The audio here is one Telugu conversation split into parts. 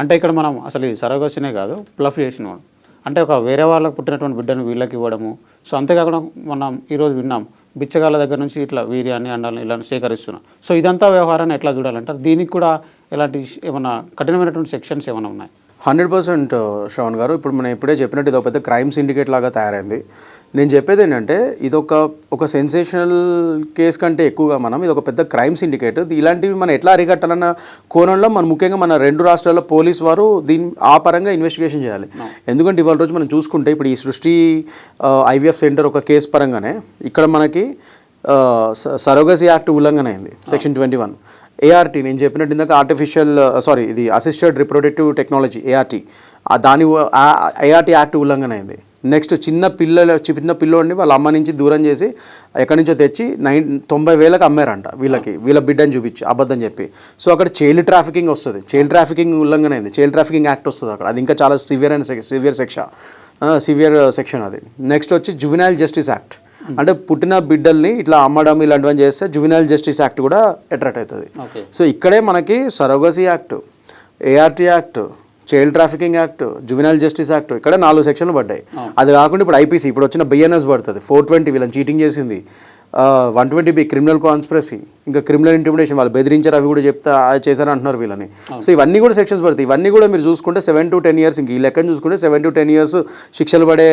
అంటే ఇక్కడ మనం అసలు ఇది సరగసినే కాదు ప్లఫ్ చేసిన వాడు. అంటే ఒక వేరే వాళ్ళకి పుట్టినటువంటి బిడ్డను వీళ్ళకి ఇవ్వడము. సో అంతేకాకుండా మనం ఈరోజు విన్నాం బిచ్చగాళ్ళ దగ్గర నుంచి ఇట్లా వీర్యాన్ని అండాలని ఇలా సేకరిస్తున్నాం. సో ఇదంతా వ్యవహారాన్ని ఎట్లా చూడాలంటారు? దీనికి కూడా ఎలాంటి ఏమైనా కఠినమైనటువంటి సెక్షన్స్ ఏమైనా ఉన్నాయి? హండ్రెడ్ పర్సెంట్ శ్రవణ్ గారు ఇప్పుడు మనం ఇప్పుడే చెప్పినట్టు ఇది ఒక పెద్ద క్రైమ్ సిండికేట్ లాగా తయారైంది. నేను చెప్పేది ఏంటంటే ఇది ఒక ఒక సెన్సేషనల్ కేస్ కంటే ఎక్కువగా మనం ఇది ఒక పెద్ద క్రైమ్ సిండికేట్ ఇలాంటివి మనం ఎట్లా అరికట్టాలన్న కోణంలో మన ముఖ్యంగా మన రెండు రాష్ట్రాల్లో పోలీస్ వారు దీని ఆ పరంగా ఇన్వెస్టిగేషన్ చేయాలి. ఎందుకంటే ఇవాళ రోజు మనం చూసుకుంటే ఇప్పుడు ఈ సృష్టి ఐవీఎఫ్ సెంటర్ ఒక కేసు పరంగానే ఇక్కడ మనకి సరోగసీ యాక్ట్ ఉల్లంఘన అయింది సెక్షన్ ట్వంటీ వన్ ఏఆర్టీ నేను చెప్పినట్టు ఇందాక ఆర్టిఫిషియల్ సారీ ఇది అసిస్టెడ్ రిప్రొడక్టివ్ టెక్నాలజీ ఏఆర్టీ దాని ఏఆర్టీ యాక్ట్ ఉల్లంఘన అయింది. నెక్స్ట్ చిన్న పిల్లల చిన్న పిల్లోడిని వాళ్ళ అమ్మ నుంచి దూరం చేసి ఎక్కడి నుంచో తెచ్చి నైన్ తొంభై వేలకు అమ్మారంట వీళ్ళకి వీళ్ళ బిడ్డని చూపించి అబద్ధం చెప్పి. సో అక్కడ చైల్డ్ ట్రాఫికింగ్ వస్తుంది. చైల్డ్ ట్రాఫికింగ్ ఉల్లంఘన అయింది. చైల్డ్ ట్రాఫికింగ్ యాక్ట్ వస్తుంది అక్కడ. అది ఇంకా చాలా severe and severe sec severe section అది. నెక్స్ట్ వచ్చి జువినైల్ జస్టిస్ యాక్ట్. అంటే పుట్టిన బిడ్డల్ని ఇట్లా అమ్మడం ఇలాంటివన్నీ చేస్తే జువినైల్ జస్టిస్ యాక్ట్ కూడా అట్రాక్ట్ అవుతుంది. సో ఇక్కడే మనకి surrogacy act ART act child trafficking act juvenile justice act ఇక్కడ నాలుగు సెక్షన్లు పడ్డాయి. అది కాకుండా ఇప్పుడు ఐపీసీ ఇప్పుడు వచ్చిన బిఎన్ఎస్ పడుతుంది. ఫోర్ ట్వంటీ వీళ్ళని చీటింగ్ చేసింది. One twenty B criminal conspiracy ఇంకా క్రిమినల్ ఇంటిమిడేషన్ వాళ్ళు బెదిరించారు అవి కూడా చెప్తా చేశారు అంటున్నారు వీళ్ళని. సో ఇవన్నీ కూడా సెక్షన్స్ పడతాయి. ఇవన్నీ కూడా మీరు చూసుకుంటే సెవెన్ టు టెన్ ఇయర్స్ ఇంక ఈ లెక్కను చూసుకుంటే సెవెన్ టు టెన్ ఇయర్స్ శిక్షలు పడే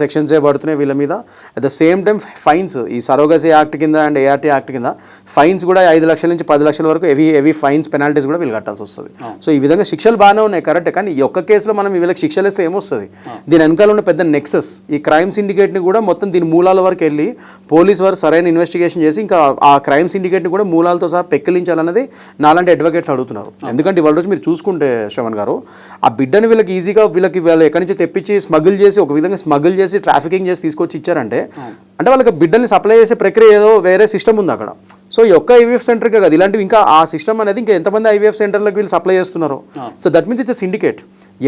సెక్షన్సే పడుతున్నాయి వీళ్ళ మీద. At the same time fines ఈ సరోగసీ యాక్ట్ కింద అండ్ ఏఆర్టీ యాక్ట్ కింద ఫైన్స్ కూడా ఐదు లక్షల నుంచి పది లక్షల వరకు హెవీ హెవీ ఫైన్స్ పెనాల్టీస్ కూడా వీళ్ళు కట్టాల్సి వస్తుంది. సో ఈ విధంగా శిక్షలు బాగానే ఉన్నాయి కరెక్ట్ కానీ ఈ ఒక్క కేసులో మనం వీళ్ళకి శిక్షలు ఇస్తే ఏమొస్తుంది? దీని వెనకాల ఉన్న పెద్ద నెక్సెస్ ఈ క్రైమ్ సిండికేట్ని కూడా మొత్తం దీని మూలాల వరకు వెళ్ళి పోలీస్ వారు సరైన ఇన్వెస్టిగేషన్ చేసి ఇంకా ఆ క్రైమ్ సిండికేట్ని కూడా మూలాలతో సహా పెక్కిలించాలన్నది నాలాంటి అడ్వకేట్స్ అడుగుతున్నారు. ఎందుకంటే ఇవాళ రోజు మీరు చూసుకుంటే శ్రవణ్ గారు ఆ బిడ్డని వీళ్ళకి ఈజీగా వీళ్ళకి వీళ్ళు ఎక్కడి నుంచి తెప్పించి స్మగుల్ చేసి ఒక విధంగా స్మగుల్ చేసి ట్రాఫికింగ్ చేసి తీసుకొచ్చి ఇచ్చారంటే అంటే వాళ్ళకి బిడ్డల్ని సప్లై చేసే ప్రక్రియ ఏదో వేరే సిస్టమ్ ఉంది అక్కడ. సో ఈ ఒక్క ఐవీఎఫ్ సెంటర్కే కదా ఇలాంటివి ఇంకా ఆ సిస్టమ్ అనేది ఇంకా ఎంతమంది ఐవీఎఫ్ సెంటర్లకు వీళ్ళు సప్లై చేస్తున్నారు. So that means it's syndicate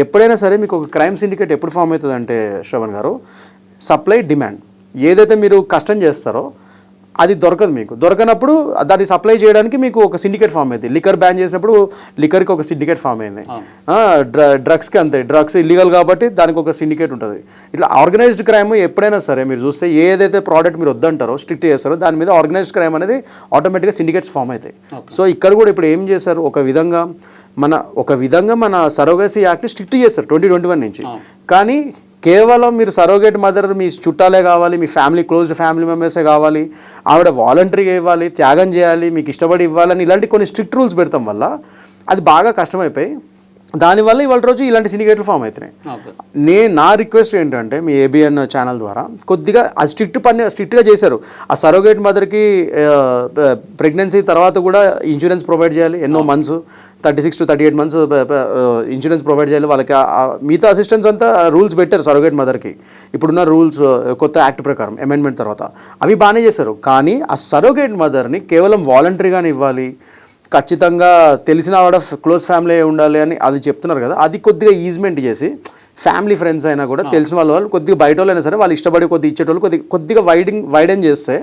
ఎప్పుడైనా సరే మీకు ఒక క్రైమ్ సిండికేట్ ఎప్పుడు ఫామ్ అవుతుంది అంటే శ్రవణ్ గారు సప్లై డిమాండ్ ఏదైతే మీరు కష్టం చేస్తారో అది దొరకదు మీకు. దొరకనప్పుడు దాన్ని సప్లై చేయడానికి మీకు ఒక సిండికేట్ ఫామ్ అయింది. లిక్కర్ బ్యాన్ చేసినప్పుడు లిక్కర్కి ఒక సిండికేట్ ఫామ్ అయింది. డ్రగ్స్కి అంతే. డ్రగ్స్ ఇల్లీగల్ కాబట్టి దానికి ఒక సిండికేట్ ఉంటుంది. ఇట్లా ఆర్గనైజ్డ్ క్రైమ్ ఎప్పుడైనా సరే మీరు చూస్తే ఏదైతే ప్రోడక్ట్ మీరు వద్దంటారో స్ట్రిక్ట్ చేస్తారో దాని మీద ఆర్గనైజ్డ్ క్రైమ్ అనేది ఆటోమేటిక్గా సిండికేట్స్ ఫామ్ అవుతాయి. సో ఇక్కడ కూడా ఇప్పుడు ఏం చేశారు? ఒక విధంగా మన ఒక విధంగా మన సరోగసీ యాక్ట్ని స్ట్రిక్ట్ చేస్తారు ట్వంటీ ట్వంటీ వన్ నుంచి. కానీ కేవలం మీరు సరోగేట్ మదర్ మీ చుట్టాలే కావాలి మీ ఫ్యామిలీ క్లోజ్డ్ ఫ్యామిలీ మెంబర్సే కావాలి ఆవిడ వాలంటరీగా ఇవ్వాలి త్యాగం చేయాలి మీకు ఇష్టపడి ఇవ్వాలని ఇలాంటి కొన్ని స్ట్రిక్ట్ రూల్స్ పెడతాం వల్ల అది బాగా కష్టమైపోయి దానివల్ల ఇవాళ రోజు ఇలాంటి సిండికేట్లు ఫామ్ అవుతున్నాయి. ఓకే. నే రిక్వెస్ట్ ఏంటంటే మీ ఏబిఎన్ ఛానల్ ద్వారా కొద్దిగా ఆ స్ట్రిక్ట్ పని స్ట్రిక్ట్గా చేశారు. ఆ సరోగేట్ మదర్కి ప్రెగ్నెన్సీ తర్వాత కూడా ఇన్సూరెన్స్ ప్రొవైడ్ చేయాలి. ఎన్నో months thirty six to thirty eight months insurance provide చేయాలి. వాళ్ళకి మిగతా అసిస్టెన్స్ అంతా రూల్స్ పెట్టారు సరోగేట్ మదర్కి. ఇప్పుడున్న రూల్స్ కొత్త యాక్ట్ ప్రకారం అమెండ్మెంట్ తర్వాత. అవి బాగానే చేశారు. కానీ ఆ సరోగేట్ మదర్ని కేవలం వాలంటరీగానే ఇవ్వాలి. ఖచ్చితంగా తెలిసిన ఆవిడ క్లోజ్ ఫ్యామిలీ ఉండాలి అని అది చెప్తున్నారు కదా. అది కొద్దిగా ఈజ్మెంట్ చేసి ఫ్యామిలీ ఫ్రెండ్స్ అయినా కూడా తెలిసిన వాళ్ళ వాళ్ళు కొద్దిగా బయట వాళ్ళైనా సరే వాళ్ళు ఇష్టపడి కొద్దిగా ఇచ్చేటోళ్ళు కొద్దిగా కొద్దిగా వైడింగ్ వైడెన్ చేస్తే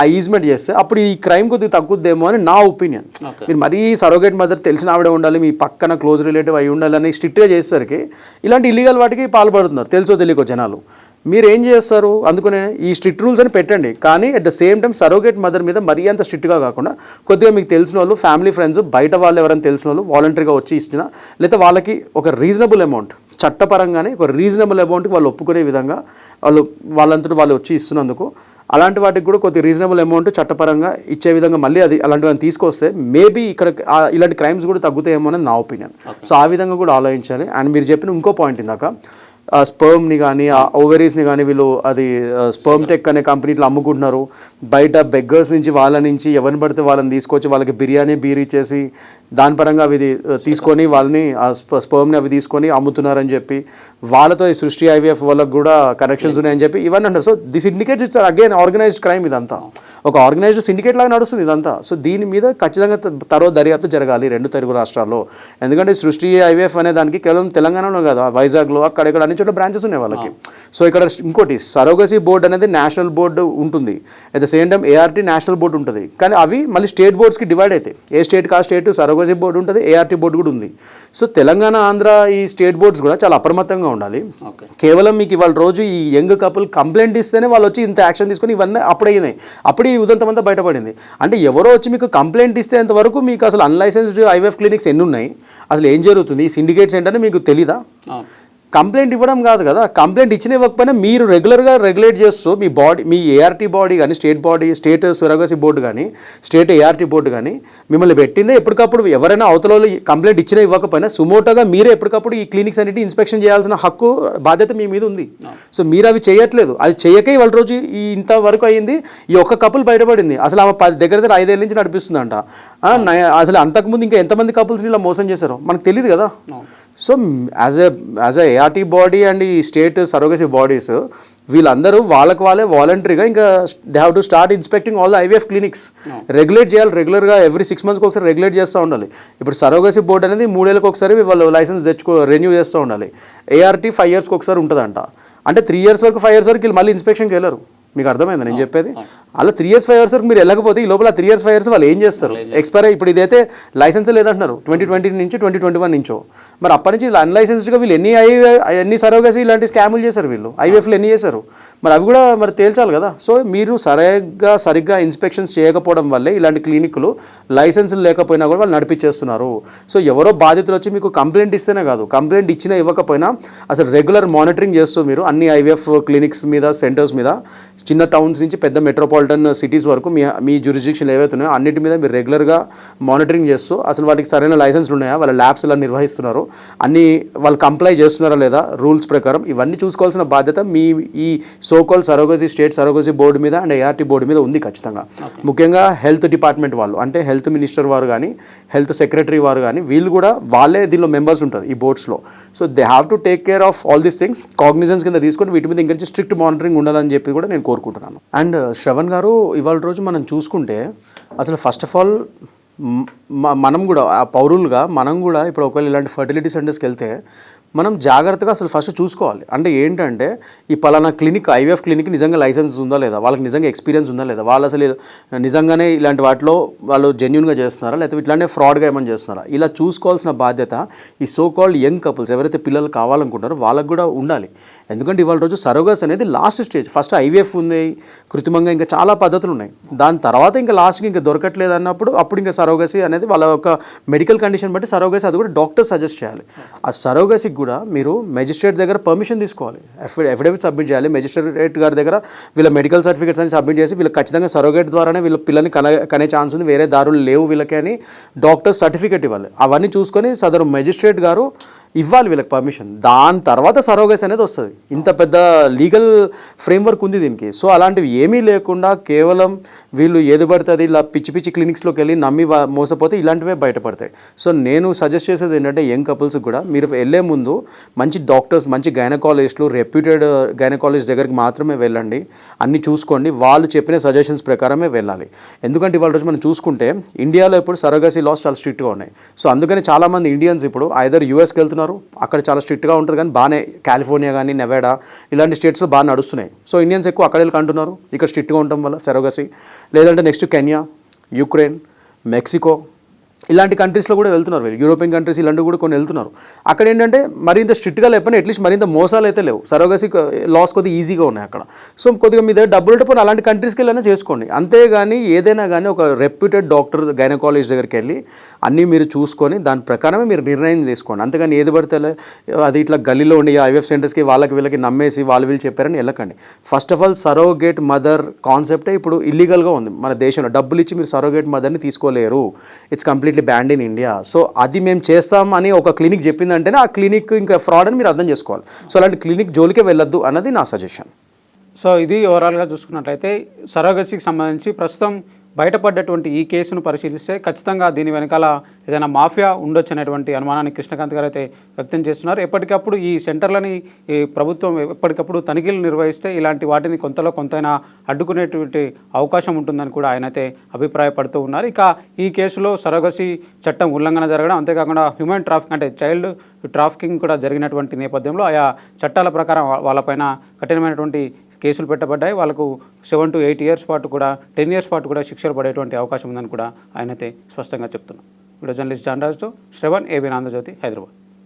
ఆ ఈజ్మెంట్ చేస్తే అప్పుడు ఈ క్రైమ్ కొద్దిగా తగ్గుద్దేమో అని నా ఒపీనియన్ మీరు మరీ సరోగేట్ మదర్ తెలిసిన ఆవిడ ఉండాలి మీ పక్కన క్లోజ్ రిలేటివ్ అయి ఉండాలి అని స్ట్రిక్ట్గా చేసేసరికి ఇలాంటి ఇల్లీగల్ వాటికి పాల్పడుతున్నారు తెలుసో తెలియకో జనాలు. మీరు ఏం చేస్తారు? అందుకనే ఈ స్ట్రిక్ట్ రూల్స్ అని పెట్టండి. కానీ at the same time surrogate mother మీద మరీ అంత స్ట్రిక్ట్గా కాకుండా కొద్దిగా మీకు తెలిసిన వాళ్ళు ఫ్యామిలీ ఫ్రెండ్స్ బయట వాళ్ళు ఎవరైనా తెలిసిన వాళ్ళు వాలంటరీగా వచ్చి ఇచ్చిన లేదా వాళ్ళకి ఒక రీజనబుల్ అమౌంట్ చట్టపరంగానే ఒక రీజనబుల్ అమౌంట్కి వాళ్ళు ఒప్పుకునే విధంగా వాళ్ళు వాళ్ళంతటి వాళ్ళు వచ్చి ఇస్తున్నందుకు అలాంటి వాటికి కూడా కొద్ది రీజనబుల్ అమౌంట్ చట్టపరంగా ఇచ్చే విధంగా మళ్ళీ అది అలాంటివన్నీ తీసుకొస్తే మేబీ ఇక్కడ ఇలాంటి క్రైమ్స్ కూడా తగ్గుతాయేమో అని నా ఒపీనియన్ సో ఆ విధంగా కూడా ఆలోచించాలి. అండ్ మీరు చెప్పిన ఇంకో పాయింట్ ఇందాక ఆ స్పర్మ్ని కానీ ఆ ఓవరీస్ని కానీ వీళ్ళు అది స్పర్మ్ టెక్ అనే కంపెనీ ఇట్లా అమ్ముకుంటున్నారు. బయట బెగ్గర్స్ నుంచి వాళ్ళ నుంచి ఎవరిని పడితే వాళ్ళని తీసుకొచ్చి వాళ్ళకి బిర్యానీ బీర్ ఇచ్చేసి దాని పరంగా అవి ఇది, తీసుకొని వాళ్ళని ఆ స్ప- స్పర్మ్ని అవి తీసుకొని అమ్ముతున్నారని చెప్పి వాళ్ళతో ఈ సృష్టి ఐవీఎఫ్ వాళ్ళకి కూడా కనెక్షన్స్ ఉన్నాయని చెప్పి ఇవన్నీ అంటారు so this indicates it's again organised crime ఇదంతా. ఒక ఆర్గనైజ్డ్ సిండికేట్ లాగా నడుస్తుంది ఇదంతా. సో దీని మీద ఖచ్చితంగా తరో దర్యాప్తు జరగాలి రెండు తెలుగు రాష్ట్రాల్లో. ఎందుకంటే సృష్టి ఐవీఎఫ్ అనే దానికి కేవలం తెలంగాణలో కదా వైజాగ్లో అక్కడెక్కడ అన్ని చోట్ల బ్రాంచెస్ ఉన్నాయి వాళ్ళకి. సో ఇక్కడ ఇంకోటి సరోగసీ బోర్డు అనేది నేషనల్ బోర్డు ఉంటుంది. At the same time ART national board ఉంటుంది. కానీ అవి మళ్ళీ స్టేట్ బోర్డ్స్కి డివైడ్ అవుతాయి. ఏ స్టేట్ కా స్టేట్ సరోగసీ బోర్డు ఉంటుంది ఏఆర్టీ బోర్డు కూడా ఉంది. సో తెలంగాణ ఆంధ్ర ఈ స్టేట్ బోర్డ్స్ కూడా చాలా అప్రమత్తంగా ఉండాలి. కేవలం మీకు ఇవాళ రోజు ఈ యంగ్ కపుల్ కంప్లైంట్ ఇస్తేనే వాళ్ళు వచ్చి ఇంత యాక్షన్ తీసుకొని ఇవన్నీ అప్పుడు అయినాయి. అప్పుడు ఈ ఉదంతం అంతా బయటపడింది. అంటే ఎవరో వచ్చి మీకు కంప్లైంట్ ఇస్తే వరకు మీకు అసలు అన్లైసెన్స్డ్ ఐవీఎఫ్ క్లినిక్స్ ఎన్ని ఉన్నాయి? అసలు ఏం జరుగుతుంది? ఈ సిండికేట్స్ ఏంటని మీకు తెలీదా? కంప్లైంట్ ఇవ్వడం కాదు కదా. కంప్లైంట్ ఇచ్చిన ఇవ్వకపోయినా మీరు రెగ్యులర్గా రెగ్యులేట్ చేస్తూ మీ బాడీ మీ ఏఆర్టీ బాడీ కానీ state body state surrogacy board కానీ స్టేట్ ఏఆర్టీ బోర్డు కానీ మిమ్మల్ని పెట్టిందే ఎప్పటికప్పుడు ఎవరైనా అవతల కంప్లైంట్ ఇచ్చినా ఇవ్వకపోయినా సుమోటోగా మీరే ఎప్పటికప్పుడు ఈ క్లినిక్స్ అన్నిటి ఇన్స్పెక్షన్ చేయాల్సిన హక్కు బాధ్యత మీ మీద ఉంది. సో మీరు అవి చేయట్లేదు. అది చేయకే ఇవాళ రోజు ఈ ఇంతవరకు అయింది. ఈ ఒక్క కపుల్ బయటపడింది. అసలు ఆమె పది దగ్గర దగ్గర ఐదేళ్ళ నుంచి నడిపిస్తుందంట. అసలు అంతకుముందు ఇంకా ఎంతమంది కపుల్స్ని ఇలా మోసం చేశారో మనకు తెలియదు కదా. So as a as a ART body and ఈ స్టేట్ సరోగసీ బాడీస్ వీళ్ళందరూ వాళ్ళకి వాళ్ళే వాలంటరీగా ఇంకా they have to start inspecting all the IVF clinics. Regulate చేయాలి రెగ్యులర్గా ఎవ్రీ సిక్స్ మంత్స్కి ఒకసారి రెగ్యులేట్ చేస్తూ ఉండాలి. ఇప్పుడు సరోగసీ బోర్డు అనేది మూడేళ్ళకి ఒకసారి వాళ్ళు లైసెన్స్ తెచ్చుకో రెన్యూ చేస్తూ ఉండాలి. ఏఆర్టీ ఫైవ్ ఇయర్స్కి ఒకసారి ఉంటుందంట. అంటే త్రీ ఇయర్స్ వరకు ఫైవ్ ఇయర్స్ వరకు వీళ్ళు మళ్ళీ ఇన్స్పెక్షన్కి వెళ్ళరు. మీకు అర్థమైందా నేను చెప్పేది? అలా త్రీ ఇయర్స్ ఫైవ్ ఇయర్స్ వరకు మీరు వెళ్ళకపోతే ఈ లోపల త్రీ ఇయర్స్ ఫైవ్ ఇయర్స్ వాళ్ళు ఏం చేస్తారు? ఎక్స్పైర్ ఇప్పుడు ఇదైతే లైసెన్స్ లేదంటున్నారు. ట్వంటీ ట్వంటీ నుంచి ట్వంటీ ట్వంటీ వన్ నుంచో. మరి అప్పటి నుంచి అన్లైసెన్స్డ్గా వీళ్ళు ఎన్ని ఐ ఎన్ని సరోగసి ఇలాంటి స్కాములు చేశారు వీళ్ళు? ఐవీఎఫ్లు ఎన్ని చేశారు? మరి అవి కూడా మరి తేల్చాలి కదా. సో మీరు సరిగ్గా సరిగ్గా ఇన్స్పెక్షన్స్ చేయకపోవడం వల్లే ఇలాంటి క్లినిక్లు లైసెన్సులు లేకపోయినా కూడా వాళ్ళు నడిపించేస్తున్నారు సో ఎవరో బాధితులు వచ్చి మీకు కంప్లైంట్ ఇస్తేనే కాదు. కంప్లైంట్ ఇచ్చినా ఇవ్వకపోయినా అసలు రెగ్యులర్ మానిటరింగ్ చేస్తూ మీరు అన్ని ఐవీఎఫ్ క్లినిక్స్ మీద సెంటర్స్ మీద చిన్న టౌన్స్ నుంచి పెద్ద మెట్రోపాలిటన్ సిటీస్ వరకు మీ మీ జ్యూరిస్డిక్షన్ ఏవైతే ఉన్నాయో అన్నిటి మీద మీరు రెగ్యులర్గా మానిటరింగ్ చేస్తూ అసలు వాటికి సరైన లైసెన్స్లు ఉన్నాయా? వాళ్ళ ల్యాబ్స్ ఎలా నిర్వహిస్తున్నారు? అన్ని వాళ్ళు కంప్లై చేస్తున్నారా లేదా? రూల్స్ ప్రకారం ఇవన్నీ చూసుకోవాల్సిన బాధ్యత మీ ఈ so called surrogacy state surrogacy board మీద అండ్ ఏఆర్టీ బోర్డు మీద ఉంది ఖచ్చితంగా. ముఖ్యంగా హెల్త్ డిపార్ట్మెంట్ వాళ్ళు అంటే హెల్త్ మినిస్టర్ వారు కానీ హెల్త్ సెక్రటరీ వారు కానీ వీళ్ళు కూడా వాళ్ళే దీనిలో మెంబర్స్ ఉంటారు ఈ బోర్డ్స్లో so they have to take care of all these things cognizance కింద తీసుకొని వీటి మీద ఇంకా స్ట్రిక్ట్ మానిటరింగ్ ఉండాలని చెప్పి కూడా నేను కోరుకుంటున్నాను. అండ్ uh, శ్రవణ్ గారు ఇవాళ రోజు మనం చూసుకుంటే అసలు ఫస్ట్ ఆఫ్ ఆల్ మనం కూడా ఆ పౌరులుగా మనం కూడా ఇప్పుడు ఒకవేళ ఇలాంటి ఫర్టిలిటీ సెంటర్స్కి వెళ్తే మనం జాగ్రత్తగా అసలు ఫస్ట్ చూసుకోవాలి. అంటే ఏంటంటే ఈ పలానా క్లినిక్ ఐవీఎఫ్ క్లినిక్ నిజంగా లైసెన్స్ ఉందా లేదా? వాళ్ళకి నిజంగా ఎక్స్పీరియన్స్ ఉందా లేదా? వాళ్ళు అసలు నిజంగానే ఇలాంటి వాటిలో వాళ్ళు జెన్యున్గా చేస్తున్నారా? లేకపోతే ఇట్లానే ఫ్రాడ్గా ఏమైనా చేస్తున్నారా? ఇలా చూసుకోవాల్సిన బాధ్యత ఈ సో కాల్డ్ యంగ్ కపుల్స్ ఎవరైతే పిల్లలు కావాలనుకుంటారో వాళ్ళకు కూడా ఉండాలి. ఎందుకంటే ఇవాళ రోజు సరోగస్ అనేది లాస్ట్ స్టేజ్ ఫస్ట్ ఐవీఎఫ్ ఉంది కృత్రిమంగా ఇంకా చాలా పద్ధతులు ఉన్నాయి. దాని తర్వాత ఇంకా లాస్ట్కి ఇంకా దొరకట్లేదు అన్నప్పుడు అప్పుడు ఇంకా సరోగసి అనేది వాళ్ళ యొక్క మెడికల్ కండిషన్ బట్టి సరోగసి అది కూడా డాక్టర్ సజెస్ట్ చేయాలి. ఆ సరోగసికి కూడా మీరు మెజిస్ట్రేట్ దగ్గర పర్మిషన్ తీసుకోవాలి. అఫిడవిట్ సబ్మిట్ చేయాలి. మెజిస్ట్రేట్ గారి దగ్గర వీళ్ళ మెడికల్ సర్టిఫికేట్స్ అని సబ్మిట్ చేసి వీళ్ళు ఖచ్చితంగా సరోగేట్ ద్వారానే వీళ్ళ పిల్లల్ని కన కనే ఛాన్స్ ఉంది. వేరే దారులు లేవు వీళ్ళకి అని డాక్టర్ సర్టిఫికేట్ ఇవ్వాలి. అవన్నీ చూసుకొని సదరు మెజిస్ట్రేట్ గారు ఇవ్వాలి వీళ్ళకి పర్మిషన్ దాని తర్వాత సరోగస్ అనేది వస్తుంది. ఇంత పెద్ద లీగల్ ఫ్రేమ్వర్క్ ఉంది దీనికి. సో అలాంటివి ఏమీ లేకుండా కేవలం వీళ్ళు ఏది పడితే అది ఇలా పిచ్చి పిచ్చి క్లినిక్స్లోకి వెళ్ళి నమ్మి మోసపోతే ఇలాంటివే బయటపడతాయి. సో నేను సజెస్ట్ చేసేది ఏంటంటే యంగ్ కపుల్స్ కూడా మీరు వెళ్ళే ముందు మంచి డాక్టర్స్ మంచి గైనకాలజిస్టులు రెప్యూటెడ్ గైనకాలజిస్ట్ దగ్గరికి మాత్రమే వెళ్ళండి. అన్ని చూసుకోండి. వాళ్ళు చెప్పిన సజెషన్స్ ప్రకారమే వెళ్ళాలి. ఎందుకంటే ఇవాళ రోజు మనం చూసుకుంటే ఇండియాలో ఇప్పుడు సరోగసీ లాస్ చాలా స్ట్రిక్ట్గా ఉన్నాయి. సో అందుకని చాలామంది ఇండియన్స్ ఇప్పుడు ఐదర్ యూఎస్కి వెళ్తున్నారు అక్కడ చాలా స్ట్రిక్ట్గా ఉంటుంది కానీ బాగానే కాలిఫోర్నియా కానీ నెవాడా ఇలాంటి స్టేట్స్లో బాగా నడుస్తున్నాయి. సో ఇండియన్స్ ఎక్కువ అక్కడ వెళ్ళి కంటున్నారు. ఇక్కడ స్ట్రిక్ట్గా ఉండటం వల్ల సెరోగసి. లేదంటే నెక్స్ట్ కెన్యా యుక్రెయిన్ మెక్సికో ఇలాంటి కంట్రీస్లో కూడా వెళ్తున్నారు వీళ్ళు. యూరోపియన్ కంట్రీస్ ఇలాంటివి కూడా కొన్ని వెళ్తున్నారు. అక్కడ ఏంటంటే మరింత స్ట్రిక్ట్గా లేకపోయినా అట్లీస్ట్ మరింత మోసాలు అయితే లేవు. సరోగసి లాస్ కొద్దిగా ఈజీగా ఉన్నాయి అక్కడ. సో కొద్దిగా మీ దగ్గర డబ్బులు ఉంటే అలాంటి కంట్రీస్కి వెళ్ళినా చేసుకోండి. అంతేగాని ఏదైనా కానీ ఒక రెప్యూటెడ్ డాక్టర్ గైనకాలజీ దగ్గరికి వెళ్ళి అన్నీ మీరు చూసుకొని దాని ప్రకారమే మీరు నిర్ణయం తీసుకోండి. అంతేగాని ఏది పడితే అది ఇట్లా గల్లీలో ఉండి ఐవీఎఫ్ సెంటర్స్కి వాళ్ళకి వీళ్ళకి నమ్మేసి వాళ్ళు వీళ్ళు చెప్పారని వెళ్ళకండి. First of all surrogate mother కాన్సెప్టే ఇప్పుడు ఇల్లీగల్గా ఉంది మన దేశంలో. డబ్బులు ఇచ్చి మీరు సరోగేట్ మదర్ని తీసుకోలేరు. It's complete completely banned in India so అది మేము చేస్తాం అని ఒక క్లినిక్ చెప్పిందంటేనే ఆ క్లినిక్ ఇంకా ఫ్రాడ్ అని మీరు అర్థం చేసుకోవాలి. సో అలాంటి క్లినిక్ జోలికే వెళ్ళొద్దు అన్నది నా సజెషన్ సో ఇది ఓవరాల్గా చూసుకున్నట్లయితే సరోగసికి సంబంధించి ప్రస్తుతం బయటపడ్డటువంటి ఈ కేసును పరిశీలిస్తే ఖచ్చితంగా దీని వెనకాల ఏదైనా మాఫియా ఉండొచ్చు అనేటువంటి అనుమానాన్ని కృష్ణకాంత్ గారు అయితే వ్యక్తం చేస్తున్నారు. ఎప్పటికప్పుడు ఈ సెంటర్లని ఈ ప్రభుత్వం ఎప్పటికప్పుడు తనిఖీలు నిర్వహిస్తే ఇలాంటి వాటిని కొంతలో కొంతైనా అడ్డుకునేటువంటి అవకాశం ఉంటుందని కూడా ఆయన అయితే అభిప్రాయపడుతూ ఉన్నారు. ఇక ఈ కేసులో సరోగసి చట్టం ఉల్లంఘన జరగడం అంతేకాకుండా హ్యూమన్ ట్రాఫిక్ అంటే చైల్డ్ ట్రాఫికింగ్ కూడా జరిగినటువంటి నేపథ్యంలో ఆయా చట్టాల ప్రకారం వాళ్ళపైన కఠినమైనటువంటి కేసులు పెట్టబడ్డాయి. వాళ్ళకు సెవెన్ టు ఎయిట్ ఇయర్స్ పాటు కూడా టెన్ ఇయర్స్ పాటు కూడా శిక్షలు పడేటువంటి అవకాశం ఉందని కూడా ఆయన అయితే స్పష్టంగా చెప్తున్నారు. వీడియో జర్నలిస్ట్ జాన్రాజ్తో శ్రవణ్ ఏబీ ఆంధ్రజ్యోతి హైదరాబాద్.